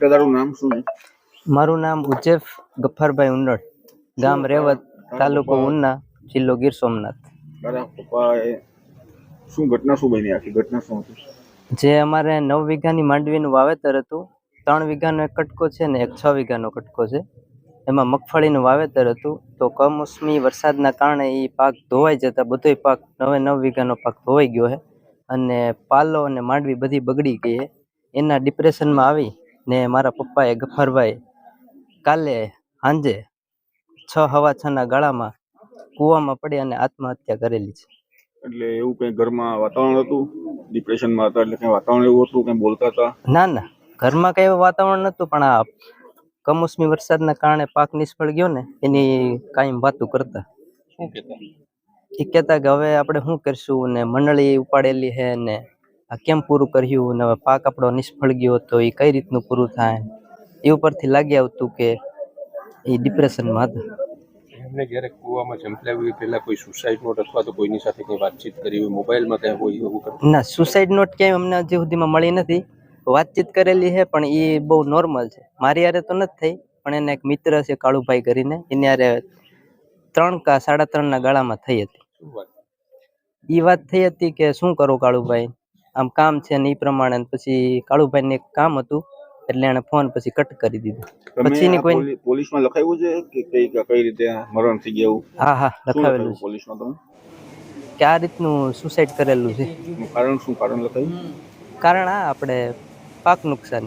તારું નામ શું મારું નામ ઉજેફ ગફ્ફરભાઈ ઉન્નડ ગામ રેવત તાલુકો ઉના જિલ્લો ગીર સોમનાથ. પપ્પાએ શું ઘટના શું બની આખી? ઘટના શું હતી? જે અમારે નવ વીઘાની માંડવીનું વાવેતર હતું. ત્રણ વીઘાનો એક કટકો છે ને એક છ વીઘાનો કટકો છે. એમાં મગફળીનું વાવેતર હતું. તો કમોસમી વરસાદના કારણે એ પાક ધોવાઈ જતા બધોય પાક નવે નવ વીઘાનો પાક ધોવાઈ ગયો છે. અને પાલો અને માંડવી બધી બગડી ગઈ છે. એના ડિપ્રેશનમાં આવી ને મારા પપ્પાએ ગફરભાઈ કાલે સાંજે છ હવા છના ગાળામાં કૂવામાં પડી અને આત્મહત્યા કરેલી છે. એટલે એવું કઈ ઘરમાં વાતાવરણ હતું? ડિપ્રેશનમાં હતા એટલે કઈ વાતાવરણ એવું હતું? કઈ બોલતા હતા? ના ના. ઘરમાં કઈ એવું વાતાવરણ નતું પણ આ કમોસમી વરસાદના કારણે પાક નિષ્ફળ ગયો ને એની કાયમ વાતું કરતા. શું કહેતા? એ કહેતા કે હવે આપણે શું કરશું ને મંડળી ઉપાડેલી છે ને આ કેમ પૂરું કર્યું ને પાક આપણો નિષ્ફળ ગયો તો એ કઈ રીતનું પૂરું થાય? એ ઉપરથી લાગી આવતું કે એ ડિપ્રેશનમાં હતા. એમને જ્યારે કૂવામાં ઝંપલાવ્યું પહેલાં કોઈ સુસાઇડ નોટ અથવા તો કોઈની સાથે કંઈ વાતચીત કરી હોય મોબાઈલમાં કંઈ હોય એવું ના સુસાઇડ નોટ ક્યાંય અમને હજી સુધીમાં મળી નથી. વાતચીત કરેલી છે પણ એ બહુ નોર્મલ છે. મારી હારે તો નથી થઈ પણ એને એક મિત્ર છે કાળુભાઈ કરીને એની હારે ત્રણ કા સાડા ત્રણના ગાળામાં થઈ હતી. એ વાત થઈ હતી કે શું કરો કાળુભાઈ? આમ કામ છે ને એ પ્રમાણે ને પછી કાળુભાઈને એક કામ હતું એટલે એણે ફોન પછી કટ કરી દીધો. પછી પછીની કોઈ- પોલી- પોલીસમાં લખાયું છે કે કઈ કઈ રીતે મરણ થઈ ગયું? હા હા લખાવેલું છે. પોલીસમાં તમે? કે આ રીતનું સુસાઇડ કરેલું છે. કારણ શું? કારણ લખાયું? કારણ આ આપણે પાક નુકસાન.